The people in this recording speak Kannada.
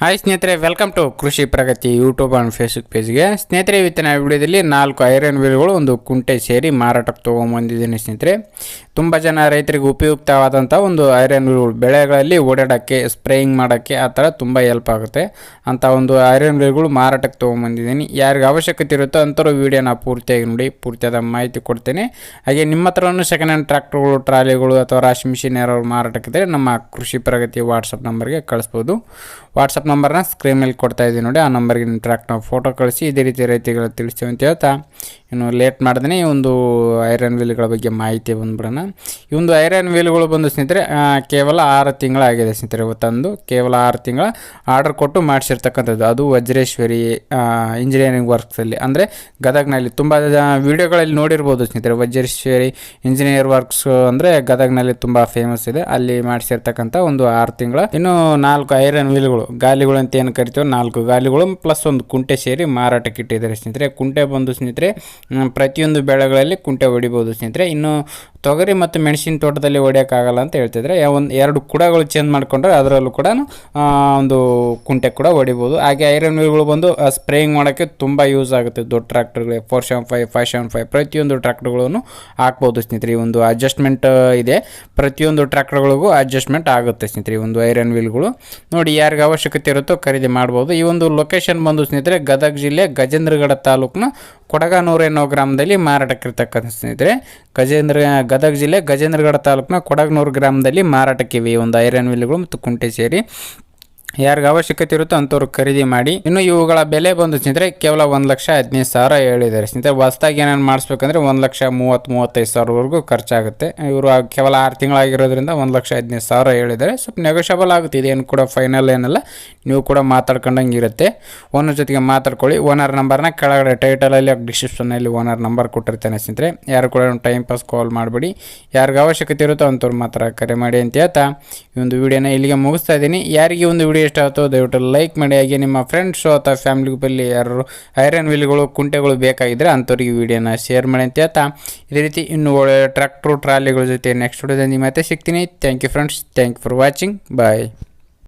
ಹಾಯ್ ಸ್ನೇಹಿತರೆ welcome to Krishi Pragati YouTube and Facebook ಪೇಜ್ಗೆ ಸ್ನೇಹಿತರೆ, ಇವತ್ತಿನ ವಿಡಿಯೋದಲ್ಲಿ ನಾಲ್ಕು ಐರನ್ ವೀಲ್ಗಳು ಒಂದು ಕುಂಟೆ ಸೇರಿ ಮಾರಾಟಕ್ಕೆ ತೊಗೊಂಬಂದಿದ್ದೀನಿ ಸ್ನೇಹಿತರೆ. ತುಂಬ ಜನ ರೈತರಿಗೆ ಉಪಯುಕ್ತವಾದಂಥ ಒಂದು ಐರನ್ ವೀಲ್ಗಳು ಬೆಳೆಗಳಲ್ಲಿ ಓಡಾಡೋಕ್ಕೆ ಸ್ಪ್ರೇಯಿಂಗ್ ಮಾಡೋಕ್ಕೆ ಆ ಥರ ತುಂಬ ಹೆಲ್ಪ್ ಆಗುತ್ತೆ. ಅಂಥ ಒಂದು ಐರನ್ ವೀಲ್ಗಳು ಮಾರಾಟಕ್ಕೆ ತೊಗೊಂಬಂದಿದ್ದೀನಿ. ಯಾರಿಗೆ ಅವಶ್ಯಕತೆ ಇರುತ್ತೋ ಅಂಥವ್ರು ವೀಡಿಯೋನ ಪೂರ್ತಿಯಾಗಿ ನೋಡಿ, ಪೂರ್ತಿಯಾದ ಮಾಹಿತಿ ಕೊಡ್ತೇನೆ. ಹಾಗೆ ನಿಮ್ಮ ಹತ್ರನೂ ಸೆಕೆಂಡ್ ಹ್ಯಾಂಡ್ ಟ್ರ್ಯಾಕ್ಟರ್ಗಳು ಟ್ರಾಲಿಗಳು ಅಥವಾ ರಾಶಿ ಮಿಷಿನ್ ಯಾರು ಮಾರಾಟಕ್ಕಿದ್ರೆ ನಮ್ಮ ಕೃಷಿ ಪ್ರಗತಿ ವಾಟ್ಸಪ್ ನಂಬರ್ಗೆ ಕಳಿಸ್ಬೋದು. ವಾಟ್ಸಪ್ ನಂಬರ್ನ ಸ್ಕ್ರೀನ್ ಮೇಲೆ ಕೊಡ್ತಾ ಇದ್ದೀನಿ ನೋಡಿ. ಆ ನಂಬರ್ಗೆ ನಿಮ್ಮ ನಾವು ಫೋಟೋ ಕಳಿಸಿ, ಇದೇ ರೀತಿ ರೈತಗಳು ತಿಳಿಸ್ತೀವಿ ಅಂತ ಹೇಳ್ತಾ. ಇನ್ನು ಲೇಟ್ ಮಾಡ್ದೇ ಈ ಒಂದು ಐರನ್ ವೀಲ್ಗಳ ಬಗ್ಗೆ ಮಾಹಿತಿ ಬಂದ್ಬಿಡೋಣ. ಈ ಒಂದು ಐರನ್ ವೀಲ್ಗಳು ಬಂದು ಸ್ನೇಹಿತರೆ ಕೇವಲ ಆರು ತಿಂಗಳಾಗಿದೆ ಸ್ನೇಹಿತರೆ ತಂದು ಕೇವಲ ಆರು ತಿಂಗಳ. ಆರ್ಡರ್ ಕೊಟ್ಟು ಮಾಡಿಸಿರ್ತಕ್ಕಂಥದ್ದು ಅದು ವಜ್ರೇಶ್ವರಿ ಇಂಜಿನಿಯರಿಂಗ್ ವರ್ಕ್ಸಲ್ಲಿ ಅಂದರೆ ಗದಗ್ನಲ್ಲಿ ತುಂಬ ವೀಡಿಯೋಗಳಲ್ಲಿ ನೋಡಿರ್ಬೋದು ಸ್ನೇಹಿತರೆ. ವಜ್ರೇಶ್ವರಿ ಇಂಜಿನಿಯರ್ ವರ್ಕ್ಸ್ ಅಂದರೆ ಗದಗ್ನಲ್ಲಿ ತುಂಬ ಫೇಮಸ್ ಇದೆ. ಅಲ್ಲಿ ಮಾಡಿಸಿರ್ತಕ್ಕಂಥ ಒಂದು ಆರು ತಿಂಗಳ. ಇನ್ನು ನಾಲ್ಕು ಐರನ್ ವೀಲ್ಗಳು ಗಾಲಿಗಳು ಅಂತ ಏನು ಕರಿತೀವಿ ನಾಲ್ಕು ಗಾಲಿಗಳು ಪ್ಲಸ್ ಒಂದು ಕುಂಟೆ ಸೇರಿ ಮಾರಾಟಕ್ಕೆ ಇಟ್ಟಿದ್ದಾರೆ ಸ್ನೇಹಿತರೆ. ಕುಂಟೆ ಬಂದು ಸ್ನೇಹಿತರೆ ಪ್ರತಿಯೊಂದು ಬೆಳೆಗಳಲ್ಲಿ ಕುಂಟೆ ಹೊಡಿಬೋದು ಸ್ನೇಹಿತರೆ. ಇನ್ನು ತೊಗರಿ ಮತ್ತು ಮೆಣಸಿನ ತೋಟದಲ್ಲಿ ಹೊಡೆಯೋಕ್ಕಾಗಲ್ಲ ಅಂತ ಹೇಳ್ತಿದ್ರೆ ಒಂದು ಎರಡು ಕುಡಗಳು ಚೇಂಜ್ ಮಾಡಿಕೊಂಡ್ರೆ ಅದರಲ್ಲೂ ಕೂಡ ಒಂದು ಕುಂಟೆ ಕೂಡ ಹೊಡಿಬೋದು. ಹಾಗೆ ಐರನ್ ವೀಲ್ಗಳು ಬಂದು ಸ್ಪ್ರೇಯಿಂಗ್ ಮಾಡೋಕ್ಕೆ ತುಂಬ ಯೂಸ್ ಆಗುತ್ತೆ. ದೊಡ್ಡ ಟ್ರ್ಯಾಕ್ಟರ್ಗಳಿಗೆ four seven five five seven five ಪ್ರತಿಯೊಂದು ಟ್ರ್ಯಾಕ್ಟರ್ಗಳನ್ನು ಹಾಕ್ಬೋದು ಸ್ನೇಹಿತರೆ. ಈ ಒಂದು ಅಡ್ಜಸ್ಟ್ಮೆಂಟ್ ಇದೆ. ಪ್ರತಿಯೊಂದು ಟ್ರ್ಯಾಕ್ಟರ್ಗಳಿಗೂ ಅಡ್ಜಸ್ಟ್ಮೆಂಟ್ ಆಗುತ್ತೆ ಸ್ನೇಹಿತರೆ ಒಂದು ಐರನ್ ವೀಲ್ಗಳು ನೋಡಿ, ಯಾರಿಗೆ ಅವಶ್ಯಕತೆ ಇರುತ್ತೋ ಖರೀದಿ ಮಾಡ್ಬೋದು. ಈ ಒಂದು ಲೊಕೇಶನ್ ಬಂದು ಸ್ನೇಹಿತರೆ, ಗದಗ ಜಿಲ್ಲೆ ಗಜೇಂದ್ರಗಡ ತಾಲೂಕಿನ ಕೊಡಗನೂರು ಎನ್ನೋ ಗ್ರಾಮದಲ್ಲಿ ಮಾರಾಟಕ್ಕಿರ್ತಕ್ಕಂಥ ಸ್ನೇಹಿತರೆ, ಗಜೇಂದ್ರ, ಗದಗ ಜಿಲ್ಲೆ ಗಜೇಂದ್ರಗಡ ತಾಲೂಕಿನ ಕೊಡಗನೂರು ಗ್ರಾಮದಲ್ಲಿ ಮಾರಾಟಕ್ಕಿವೆ. ಈ ಒಂದು ಐರನ್ ವಿಲ್ಗಳು ಮತ್ತು ಕುಂಟೆ ಸೇರಿ ಯಾರಿಗೆ ಅವಶ್ಯಕತೆ ಇರುತ್ತೋ ಅಂಥವ್ರು ಖರೀದಿ ಮಾಡಿ. ಇನ್ನು ಇವುಗಳ ಬೆಲೆ ಬಂದು ಸ್ನೇಹಿತರೆ, ಕೇವಲ ಒಂದು ಲಕ್ಷ ಹದಿನೈದು ಸಾವಿರ ಹೇಳಿದ್ದಾರೆ. ಸ್ನೇಹಿತರೆ, ಹೊಸ್ದಾಗಿ ಏನೇನು ಮಾಡಿಸ್ಬೇಕಂದ್ರೆ ಒಂದು ಲಕ್ಷ ಮೂವತ್ತು ಮೂವತ್ತೈದು ಸಾವಿರವರೆಗೂ ಖರ್ಚಾಗುತ್ತೆ. ಇವರು ಕೇವಲ ಆರು ತಿಂಗಳಾಗಿರೋದ್ರಿಂದ ಒಂದು ಲಕ್ಷ ಹದಿನೈದು ಸಾವಿರ ಹೇಳಿದ್ದಾರೆ. ಸ್ವಲ್ಪ ನೆಗೋಷಿಯಬಲ್ ಆಗುತ್ತೆ. ಇದೇನು ಕೂಡ ಫೈನಲ್ ಏನಲ್ಲ. ನೀವು ಕೂಡ ಮಾತಾಡ್ಕೊಂಡಂಗೆ ಇರುತ್ತೆ. ಓನರ್ ಜೊತೆಗೆ ಮಾತಾಡ್ಕೊಳ್ಳಿ. ಓನರ್ ನಂಬರ್ನ ಕೆಳಗಡೆ ಟೈಟಲಲ್ಲಿ ಡಿಸ್ಕ್ರಿಪ್ಷನಲ್ಲಿ ಓನರ್ ನಂಬರ್ ಕೊಟ್ಟಿರ್ತೇನೆ ಸ್ನೇಹಿತರೆ. ಯಾರು ಕೂಡ ಟೈಮ್ ಪಾಸ್ ಕಾಲ್ ಮಾಡಬೇಡಿ. ಯಾರಿಗ ಅವಶ್ಯಕತೆ ಇರುತ್ತೋ ಅಂಥವ್ರು ಮಾತ್ರ ಕರೆ ಮಾಡಿ ಅಂತ ಹೇಳ್ತಾ ಈ ಒಂದು ವಿಡಿಯೋನ ಇಲ್ಲಿಗೆ ಮುಗಿಸ್ತಾ ಇದ್ದೀನಿ. ಯಾರಿಗೆ ಒಂದು ವಿಡಿಯೋ ಇಷ್ಟ ಆಯಿತು, ದಯವಿಟ್ಟು ಲೈಕ್ ಮಾಡಿ. ಹಾಗೆ ನಿಮ್ಮ ಫ್ರೆಂಡ್ಸು ಅಥವಾ ಫ್ಯಾಮಿಲಿ ಗ್ರೂಪಲ್ಲಿ ಯಾರು ಐರನ್ ವೀಲ್ಗಳು ಕುಂಟೆಗಳು ಬೇಕಾಗಿದ್ದರೆ ಅಂಥವ್ರಿಗೆ ವಿಡಿಯೋನ ಶೇರ್ ಮಾಡಿ ಅಂತ ಹೇಳ್ತಾ. ಇದೇ ರೀತಿ ಇನ್ನು ಒಳ್ಳೆಯ ಟ್ರ್ಯಾಕ್ಟ್ರು, ಟ್ರಾಲಿಗಳ ಜೊತೆ ನೆಕ್ಸ್ಟ್ ವಿಡಿಯೋದಲ್ಲಿ ಮತ್ತೆ ಸಿಗ್ತೀನಿ. Thank you friends thank you for watching bye